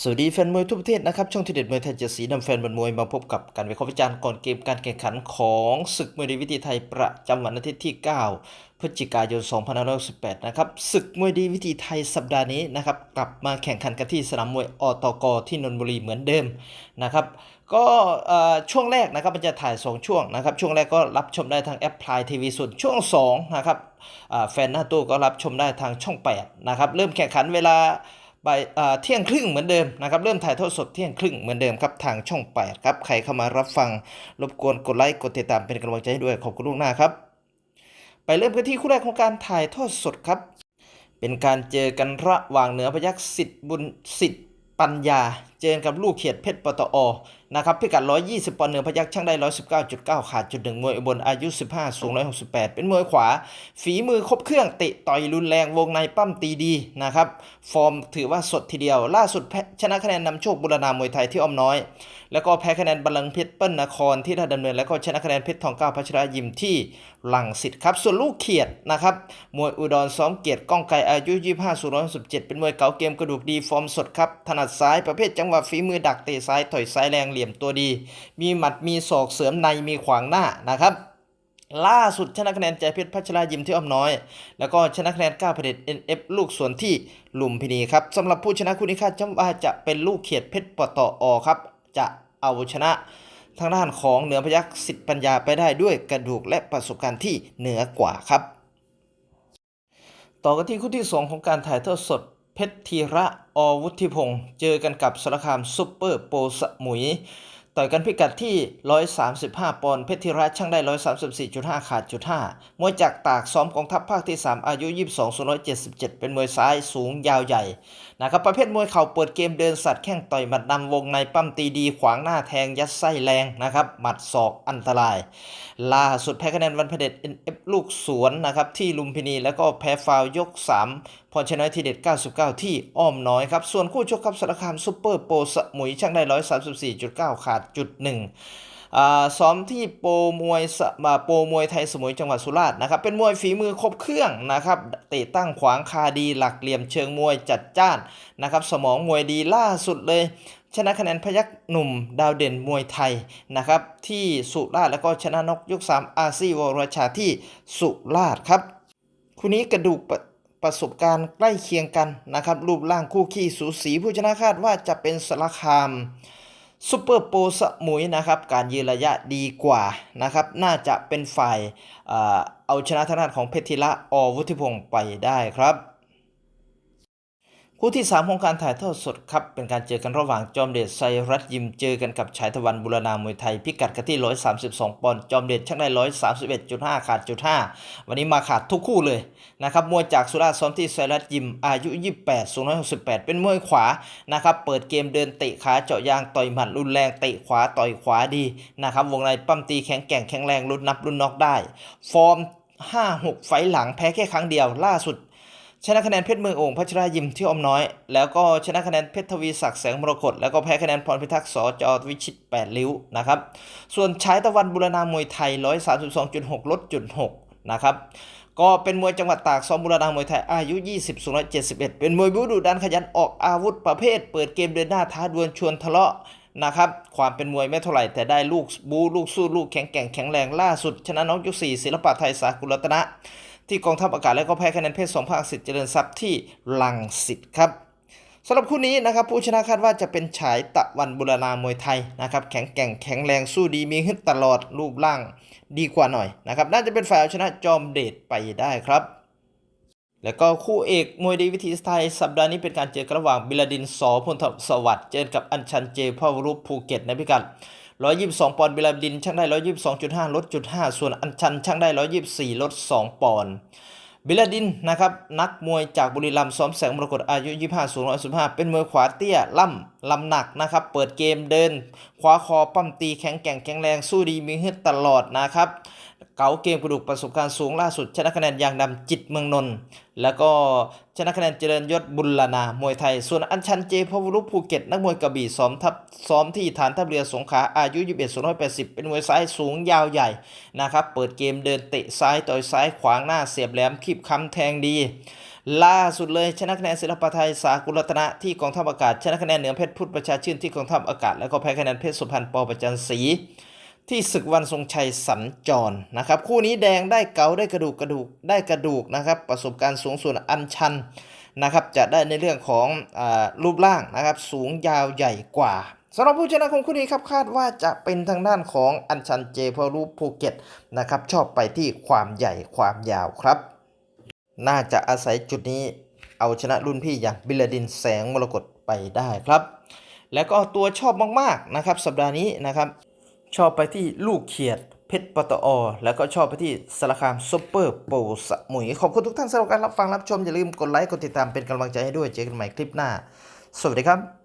สวัสดีแฟนมวยทั่วประเทศนะครับ ช่องที่เด็ดมวยไทยเจ็ดสีนำแฟนบอลมวยมาพบกับการวิเคราะห์วิจารณ์ก่อนเกมการแข่งขันของศึกมวยดีวิธีไทยประจำวันอาทิตย์ที่ 9 พฤศจิกายน 2568 นะครับศึกมวยดีวิธีไทยสัปดาห์นี้นะครับกลับมาแข่งขันกันที่สนามมวยอตกที่นนทบุรีเหมือนเดิมนะครับก็ช่วงแรกนะครับมันจะถ่าย 2 ช่วงนะครับช่วงแรกก็รับชมได้ทางแอปพลายทีวีส่วนช่วง2นะครับแฟนหน้าตู้ก็รับชมได้ทางช่อง 8 นะครับเริ่มแข่งขันเวลา บ่ายเที่ยงครึ่งเหมือนเดิมนะครับเริ่มถ่ายทอดสดเที่ยงครึ่งเหมือนเดิมครับทางช่อง 8 ครับ ใครเข้ามารับฟังรบกวนกดไลค์กดติดตามเป็นกำลังใจให้ด้วยขอบคุณลูกหน้าครับ ไปเริ่มกันที่คู่แรกของการถ่ายทอดสดครับ เป็นการเจอกันระหว่างเหนือพยักษ์สิทธิ์บุญสิทธิ์ปัญญา เจอกับลูกเขียดเพชรปตอ นะครับพิกัด 120 ปอนด์เหนือพยักษ์ช่างได้ 119.9 ขาดจุดหนึ่งมวยอุบลอายุ 15 สูง 168 เป็นมวยขวา ฝีมือครบเครื่องเตะต่อยรุนแรงวงในปั้มตีดีนะครับ ฟอร์มถือว่าสดทีเดียว ล่าสุดแพ้ชนะคะแนนนำโชคบุรณามวยไทยที่อ้อมน้อย แล้วก็แพ้คะแนนบัลลังก์เพชรเปิ้ลนครที่ท่าดำเนิน แล้วก็ชนะคะแนนเพชรทองเก้าพัชรยิมที่หลังสิตครับ ส่วนลูกเขียดนะครับมวยอุดรซ้อมเกียรติก้องไกอายุ 25 สูง117เป็นมวยเก๋าเกมกระดูกดีฟอร์มสดครับถนัดซ้ายประเภทจังหวะฝีมือดักเตะซ้ายถอยซ้ายแรงเหลี่ยมตัวดี มีหมัดมีศอกเสริมในมีขวางหน้านะครับล่าสุดชนะคะแนนใจเพชรพัชรายิมที่อ้อมน้อย แล้วก็ชนะคะแนนก้าวพเดช NF ลูกสวนที่ลุมพินีครับสำหรับผู้ชนะคู่นี้คาดว่าจะเป็นลูกเขียดเพชรปตอครับ จะเอาชนะทางด้านของเหนือพยักษ์สิทธิปัญญาไปได้ด้วยกระดูกและประสบการณ์ที่เหนือกว่าครับ ต่อกันที่คู่ที่ 2 ของการถ่ายทอดสด เพชรธีระอวุฒิพงศ์เจอกันกับสารคามซุปเปอร์โปสมุย ต่อยกันพิกัดที่ 135 ปอนด์เพชรธีระช่างได้ 134.5 ขาดจุด5มวยจากตากซ้อมกองทัพภาคที่ 3 อายุ 22 177 เป็นมวยซ้ายสูงยาวใหญ่ นะครับประเภทมวยเข่าเปิดเกมเดินสัตว์แข้งต่อยหมัดนำวงในปั้มตีดีขวางหน้าแทงยัดไส้แรงนะครับหมัดศอกอันตราย ล่าสุดแพ้คะแนนวันพเดช NF ลูกสวนนะครับที่ลุมพินีแล้วก็แพ้ฟาวยก 3พรชนะทีเด็ด 99 ที่อ้อมน้อยครับ ส่วนคู่ชกครับสารคามซุปเปอร์โปสมุยช่างได้ 134.9 ขาดจุดหนึ่ง ซ้อมที่โปรมวยโปรมวยไทยสมุยจังหวัดสุราษฎร์นะครับ เป็นมวยฝีมือครบเครื่องนะครับเตะตั้งขวางคาดีหลักเหลี่ยมเชิงมวยจัดจ้านนะครับสมองมวยดีล่าสุดเลยชนะคะแนนพยักหนุ่มดาวเด่นมวยไทยนะครับที่สุราษฎร์แล้วก็ชนะนกยก3อาซีวรชาที่สุราษฎร์ครับคู่นี้กระดูกประประสบการณ์ใกล้เคียงกันนะครับรูปร่างคู่ขี้สูสีผู้ชนะคาดว่าจะเป็นสารคาม ซูเปอร์โปสมุยนะครับการยืนระยะดีกว่านะครับน่าจะเป็นฝ่ายเอ่อเอาชนะทางด้านของเพชรธีระอวุฒิพงศ์ไปได้ครับ คู่ที่ 3 ของการถ่ายทอดสดครับ เป็นการเจอกันระหว่างจอมเดชไซรัตยิมเจอกันกับชายตะวันบุรณามวยไทย พิกัดกันที่ 132 ปอนด์จอมเดชช่างได้ 131.5 ขาดจุด5วันนี้มาขาดทุกคู่เลยนะครับมวยจากสุราษฎร์ซ้อมที่ไซรัตยิมอายุ 28 สูง168 เป็นมวยขวานะครับเปิดเกมเดินเตะขาเจาะยางต่อยหมัดรุนแรงเตะขวาต่อยขวาดีนะครับวงในปั้มตีแข็งแกร่งแข็งแรงลุ้นนับลุ้นน็อกได้ ฟอร์ม 5-6 ไฟหลังแพ้แค่ครั้งเดียวล่าสุด ชนะคะแนนเพชรเมืองโอ่งพัชรายิมที่อมน้อย แล้วก็ชนะคะแนนเพชรทวีศักดิ์แสงมรกตแล้วก็แพ้คะแนนพรพิทักษ์สจวิชิต8ลิ้วนะครับส่วนชายตะวันบุรณามวยไทย 132.6 ลดจุด6นะครับก็เป็นมวยจังหวัดตากซ้อมบุรณามวยไทยอายุ 20สูง71 เป็นมวยบูดุดันขยันออกอาวุธประเภท เปิดเกมเดินหน้าท้าดวลชวนทะเลาะนะครับความเป็นมวยไม่เท่าไหร่แต่ได้ลูกบูลูกสู้ลูกแข็งแกร่งแข็งแรงล่าสุด ชนะน้องยก4ศิลปะไทยสากุลรัตนะ ที่กองทัพอากาศและก็แพ้คะแนนเพชรสองภาคสิทธิ์เจริญทรัพย์ที่ลังสิตครับสำหรับคู่นี้นะครับผู้ชนะคาดว่าจะเป็นฉายตะวันบุรณามวยไทยนะครับแข็งแกร่งแข็งแรงสู้ดีมีขึ้นตลอดรูปร่างดีกว่าหน่อยนะครับน่าจะเป็นฝ่ายเอาชนะจอมเดชไปได้ครับ แล้วก็คู่เอกมวยดีวิธีสไตล์สัปดาห์นี้เป็นการเจอกันระหว่างบิลาดินสอพลทสวัสดิ์เจอกับอัญชันเจพ่อรูปภูเก็ตในพิกัด 122 ปอนด์บิลาดินช่างได้ 122.5 ลดจุด5ส่วนอัญชันช่างได้ 124 ลด 2 ปอนด์บิลาดินนะครับนักมวยจากบุรีรัมย์ซ้อมแสงมรกตอายุ 25 สูง 115 เป็นมวยขวาเตี้ยล่ำลำหนักนะครับเปิดเกมเดิน ขวาคอปั้มตีแข็งแกร่งแข็งแรงสู้ดีมีฮึดตลอดนะครับ เก๋าเกมกระดูกประสบการณ์สูงล่าสุด ชนะคะแนนยางดำจิตเมืองนนท์แล้วก็ชนะคะแนนเจริญยศบุรณามวยไทย ส่วนอัญชันเจพวรุภูเก็ต นักมวยกระบี่ซ้อมทับซ้อมที่ฐานทัพเรือสงขลาอายุ 21 280 เป็นมวยซ้ายสูงยาวใหญ่นะครับเปิดเกมเดินเตะซ้ายต่อยซ้ายขวางหน้าเสียบแหลมคีบค้ำแทงดีล่าสุดเลยชนะคะแนนศิลปะไทยสากุลรัตนะที่กองทัพอากาศ ชนะคะแนนเหนือเพชรพุทธประชาชื่นที่กองทัพอากาศ แล้วก็แพ้คะแนนเพชรสุพรรณปอประจันศรี ที่ศึกวันทรงชัยสัญจรนะครับ คู่นี้แดงได้เกาได้กระดูกกระดูกได้กระดูกนะครับ ประสบการณ์สูงส่วนอันชันนะครับ จะได้ในเรื่องของอรูปร่างนะครับ สูงยาวใหญ่กว่าสำหรับผู้ชนะของคู่นี้ครับคาดว่าจะเป็นทางด้านของอันชันเจพอรูปภูเก็ตนะครับ ชอบไปที่ความใหญ่ความยาวครับ น่าจะอาศัยจุดนี้เอาชนะรุ่นพี่อย่างบิลลาดินแสงมรกตไปได้ครับ แล้วก็ตัวชอบมากๆนะครับ สัปดาห์นี้นะครับ ชอบไปที่ลูกเขียดเพชรปตอ แล้วก็ชอบไปที่สารคามซุปเปอร์โปสมุย ขอบคุณทุกท่านสำหรับการรับฟังรับชม อย่าลืมกดไลค์ กดติดตามเป็นกำลังใจให้ด้วย เจอกันใหม่คลิปหน้า สวัสดีครับ